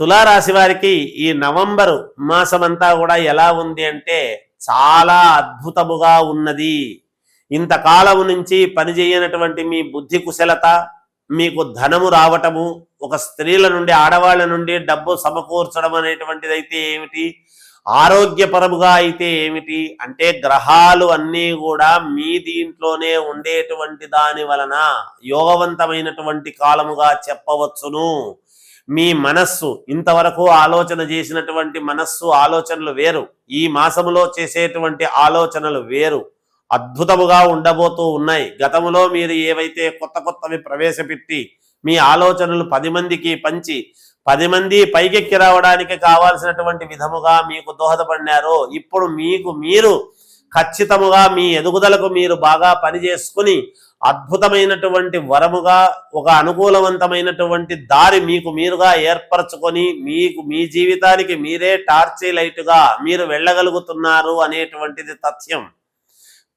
తులారాశి వారికి ఈ నవంబరు మాసమంతా కూడా ఎలా ఉంది అంటే చాలా అద్భుతముగా ఉన్నది. ఇంతకాలం నుంచి పనిచేయనటువంటి మీ బుద్ధి కుశలత మీకు ధనము రావటము ఒక స్త్రీల నుండి ఆడవాళ్ళ నుండి డబ్బు సమకూర్చడం అనేటువంటిది అయితే ఏమిటి? ఆరోగ్యపరముగా అయితే ఏమిటి? అంటే గ్రహాలు అన్నీ కూడా మీ దీంట్లోనే ఉండేటువంటి దాని వలన యోగవంతమైనటువంటి కాలముగా చెప్పవచ్చును. మీ మనస్సు ఇంతవరకు ఆలోచన చేసినటువంటి మనస్సు ఆలోచనలు వేరు. ఈ మాసములో చేసేటువంటి ఆలోచనలు వేరు. అద్భుతముగా ఉండబోతూ ఉన్నాయి. గతములో మీరు ఏవైతే కొత్త కొత్తవి ప్రవేశపెట్టి మీ ఆలోచనలు పది మందికి పంచి పది మంది పైకెక్కి రావడానికి కావాల్సినటువంటి విధముగా మీకు దోహదపడినారో ఇప్పుడు మీకు మీరు ఖచ్చితముగా మీ ఎదుగుదలకు మీరు బాగా పని చేసుకుని అద్భుతమైనటువంటి వరముగా ఒక అనుకూలవంతమైనటువంటి దారి మీకు మీరుగా ఏర్పరచుకొని మీకు మీ జీవితానికి మీరే టార్చి లైట్గా మీరు వెళ్ళగలుగుతున్నారు అనేటువంటిది తథ్యం.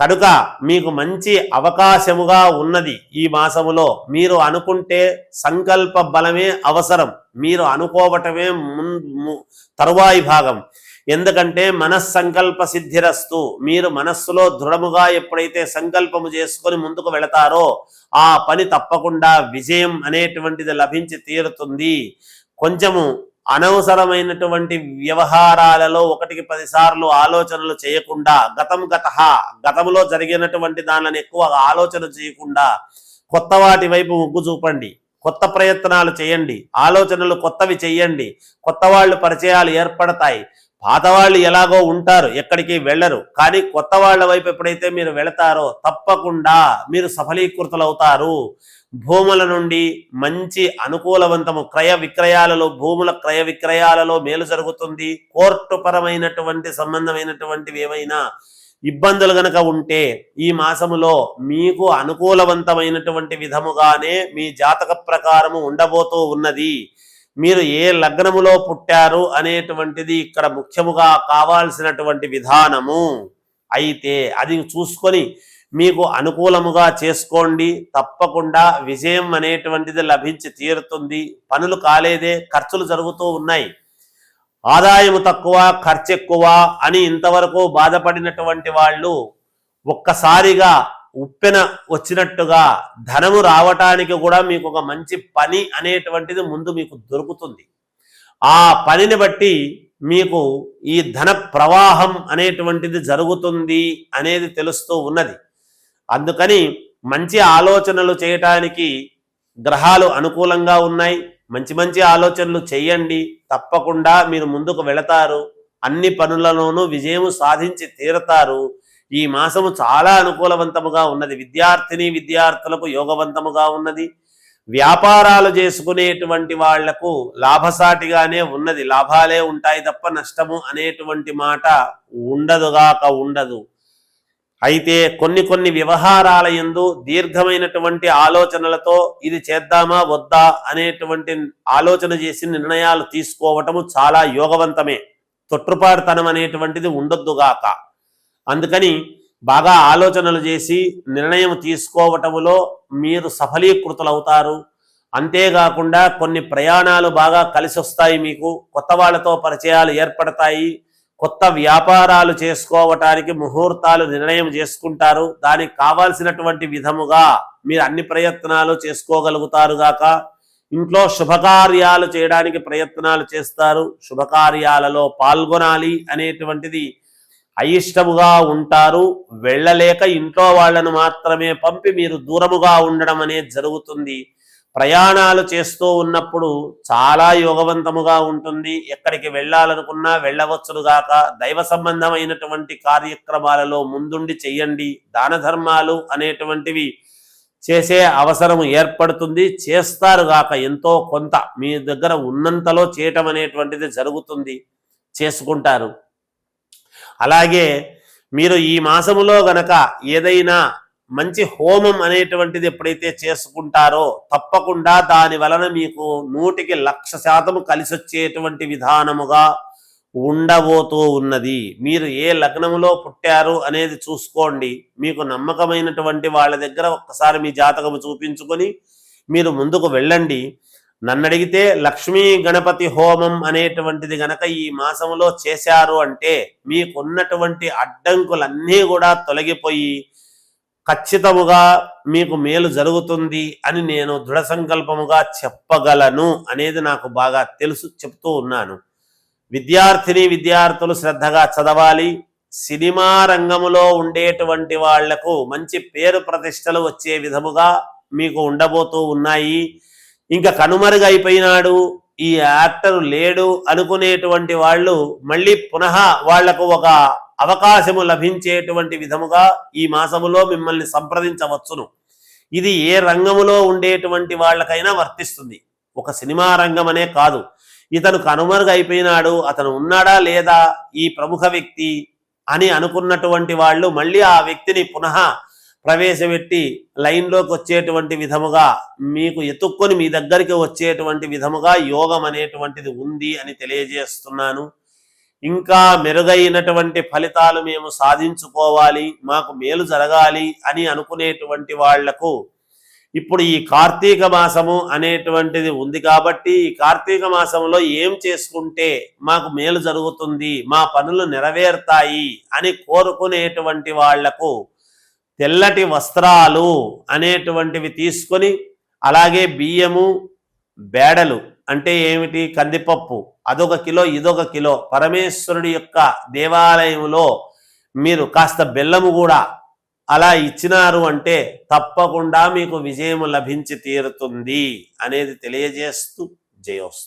కనుక మీకు మంచి అవకాశముగా ఉన్నది ఈ మాసములో మీరు అనుకుంటే సంకల్ప బలమే అవసరం. మీరు అనుకోవటమే ముం తరువాయి భాగం. ఎందుకంటే మనస్సంకల్ప సిద్ధిరస్తు. మీరు మనస్సులో దృఢముగా ఎప్పుడైతే సంకల్పము చేసుకొని ముందుకు వెళతారో ఆ పని తప్పకుండా విజయం అనేటువంటిది లభించి తీరుతుంది. కొంచెము అనవసరమైనటువంటి వ్యవహారాలలో ఒకటికి పదిసార్లు ఆలోచనలు చేయకుండా గతం గత గతంలో జరిగినటువంటి దానిని ఎక్కువ ఆలోచన చేయకుండా కొత్త వాటి వైపు ముగ్గు చూపండి. కొత్త ప్రయత్నాలు చేయండి. ఆలోచనలు కొత్తవి చేయండి. కొత్త వాళ్ళు పరిచయాలు ఏర్పడతాయి. పాత వాళ్ళు ఎలాగో ఉంటారు ఎక్కడికి వెళ్ళరు. కానీ కొత్త వాళ్ళ వైపు ఎప్పుడైతే మీరు వెళతారో తప్పకుండా మీరు సఫలీకృతులవుతారు. భూముల నుండి మంచి అనుకూలవంతము క్రయ విక్రయాలలో భూముల క్రయ విక్రయాలలో మేలు జరుగుతుంది. కోర్టు పరమైనటువంటి సంబంధమైనటువంటివి ఏమైనా ఇబ్బందులు గనక ఉంటే ఈ మాసములో మీకు అనుకూలవంతమైనటువంటి విధముగానే మీ జాతక ప్రకారము ఉండబోతూ ఉన్నది. మీరు ఏ లగ్నములో పుట్టారు అనేటువంటిది ఇక్కడ ముఖ్యముగా కావాల్సినటువంటి విధానము. అయితే అది చూసుకొని మీకు అనుకూలముగా చేసుకోండి. తప్పకుండా విజయం అనేటువంటిది లభించి తీరుతుంది. పనులు కాలేదే ఖర్చులు జరుగుతూ ఉన్నాయి. ఆదాయము తక్కువ ఖర్చు ఎక్కువ అని ఇంతవరకు బాధపడినటువంటి వాళ్ళు ఒక్కసారిగా ఉప్పెన వచ్చినట్టుగా ధనము రావటానికి కూడా మీకు ఒక మంచి పని అనేటువంటిది ముందు మీకు దొరుకుతుంది. ఆ పనిని బట్టి మీకు ఈ ధన ప్రవాహం అనేటువంటిది జరుగుతుంది అనేది తెలుస్తూ ఉన్నది. అందుకని మంచి ఆలోచనలు చేయటానికి గ్రహాలు అనుకూలంగా ఉన్నాయి. మంచి మంచి ఆలోచనలు చేయండి. తప్పకుండా మీరు ముందుకు వెళతారు. అన్ని పనులలోనూ విజయం సాధించి తీరతారు. ఈ మాసము చాలా అనుకూలవంతముగా ఉన్నది. విద్యార్థిని విద్యార్థులకు యోగవంతముగా ఉన్నది. వ్యాపారాలు చేసుకునేటువంటి వాళ్ళకు లాభసాటిగానే ఉన్నది. లాభాలే ఉంటాయి తప్ప నష్టము అనేటువంటి మాట ఉండదుగాక ఉండదు. అయితే కొన్ని కొన్ని వ్యవహారాల ఎందు దీర్ఘమైనటువంటి ఆలోచనలతో ఇది చేద్దామా వద్దా అనేటువంటి ఆలోచన చేసి నిర్ణయాలు తీసుకోవటము చాలా యోగవంతమే. తొట్టుపాటుతనం అనేటువంటిది ఉండొద్దుగాక అందుకని బాగా ఆలోచనలు చేసి నిర్ణయం తీసుకోవటములో మీరు సఫలీకృతులవుతారు. అంతేకాకుండా కొన్ని ప్రయాణాలు బాగా కలిసి వస్తాయి మీకు. కొత్త వాళ్ళతో పరిచయాలు ఏర్పడతాయి. కొత్త వ్యాపారాలు చేసుకోవటానికి ముహూర్తాలు నిర్ణయం చేసుకుంటారు. దానికి కావాల్సినటువంటి విధముగా మీరు అన్ని ప్రయత్నాలు చేసుకోగలుగుతారు గాక. ఇంట్లో శుభకార్యాలు చేయడానికి ప్రయత్నాలు చేస్తారు. శుభకార్యాలలో పాల్గొనాలి అనేటువంటిది అయిష్టముగా ఉంటారు. వెళ్ళలేక ఇంట్లో వాళ్ళను మాత్రమే పంపి మీరు దూరముగా ఉండడం అనేది జరుగుతుంది. ప్రయాణాలు చేస్తూ ఉన్నప్పుడు చాలా యోగవంతముగా ఉంటుంది. ఎక్కడికి వెళ్ళాలనుకున్నా వెళ్ళవచ్చునుగాక దైవ సంబంధమైనటువంటి కార్యక్రమాలలో ముందుండి చెయ్యండి. దాన ధర్మాలు అనేటువంటివి చేసే అవసరం ఏర్పడుతుంది. చేస్తారు గాక ఎంతో కొంత మీ దగ్గర ఉన్నంతలో చేయటం అనేటువంటిది జరుగుతుంది. చేసుకుంటారు. అలాగే మీరు ఈ మాసములో గనక ఏదైనా మంచి హోమం అనేటువంటిది ఎప్పుడైతే చేసుకుంటారో తప్పకుండా దాని వలన మీకు నూటికి లక్ష శాతం కలిసి వచ్చేటువంటి విధానముగా ఉండబోతూ ఉన్నది. మీరు ఏ లగ్నములో పుట్టారు అనేది చూసుకోండి. మీకు నమ్మకమైనటువంటి వాళ్ళ దగ్గర ఒక్కసారి మీ జాతకము చూపించుకొని మీరు ముందుకు వెళ్ళండి. నన్ను అడిగితే లక్ష్మీ గణపతి హోమం అనేటువంటిది గనక ఈ మాసంలో చేశారు అంటే మీకున్నటువంటి అడ్డంకులన్నీ కూడా తొలగిపోయి ఖచ్చితముగా మీకు మేలు జరుగుతుంది అని నేను దృఢ సంకల్పముగా చెప్పగలను అనేది నాకు బాగా తెలుసు చెప్తూ ఉన్నాను. విద్యార్థిని విద్యార్థులు శ్రద్ధగా చదవాలి. సినిమా రంగములో ఉండేటువంటి వాళ్ళకు మంచి పేరు ప్రతిష్టలు వచ్చే విధముగా మీకు ఉండబోతూ ఉన్నాయి. ఇంకా కనుమరుగైపోయినాడు. ఈ యాక్టర్ లేడు అనుకునేటువంటి వాళ్ళు మళ్ళీ పునః వాళ్ళకు ఒక అవకాశము లభించేటువంటి విధముగా ఈ మాసములో మిమ్మల్ని సంప్రదించవచ్చును. ఇది ఏ రంగములో ఉండేటువంటి వాళ్ళకైనా వర్తిస్తుంది. ఒక సినిమా రంగం అనే కాదు. ఇతను కనుమరుగైపోయినాడు. అతను ఉన్నాడా లేదా ఈ ప్రముఖ వ్యక్తి అని అనుకున్నటువంటి వాళ్ళు మళ్ళీ ఆ వ్యక్తిని పునః ప్రవేశపెట్టి లైన్లోకి వచ్చేటువంటి విధముగా మీకు ఎత్తుక్కొని మీ దగ్గరికి వచ్చేటువంటి విధముగా యోగం అనేటువంటిది ఉంది అని తెలియజేస్తున్నాను. ఇంకా మెరుగైనటువంటి ఫలితాలు మేము సాధించుకోవాలి మాకు మేలు జరగాలి అని అనుకునేటువంటి వాళ్ళకు ఇప్పుడు ఈ కార్తీక మాసము అనేటువంటిది ఉంది కాబట్టి ఈ కార్తీక మాసంలో ఏం చేసుకుంటే మాకు మేలు జరుగుతుంది మా పనులు నెరవేరుతాయి అని కోరుకునేటువంటి వాళ్ళకు తెల్లటి వస్త్రాలు అనేటువంటివి తీసుకొని అలాగే బియ్యము బేడలు అంటే ఏమిటి? కందిపప్పు. అదొక కిలో ఇదొక కిలో. పరమేశ్వరుడి యొక్క దేవాలయంలో మీరు కాస్త బెల్లము కూడా అలా ఇచ్చినారు అంటే తప్పకుండా మీకు విజయం లభించి తీరుతుంది అనేది తెలియజేస్తూ జయోస్తు.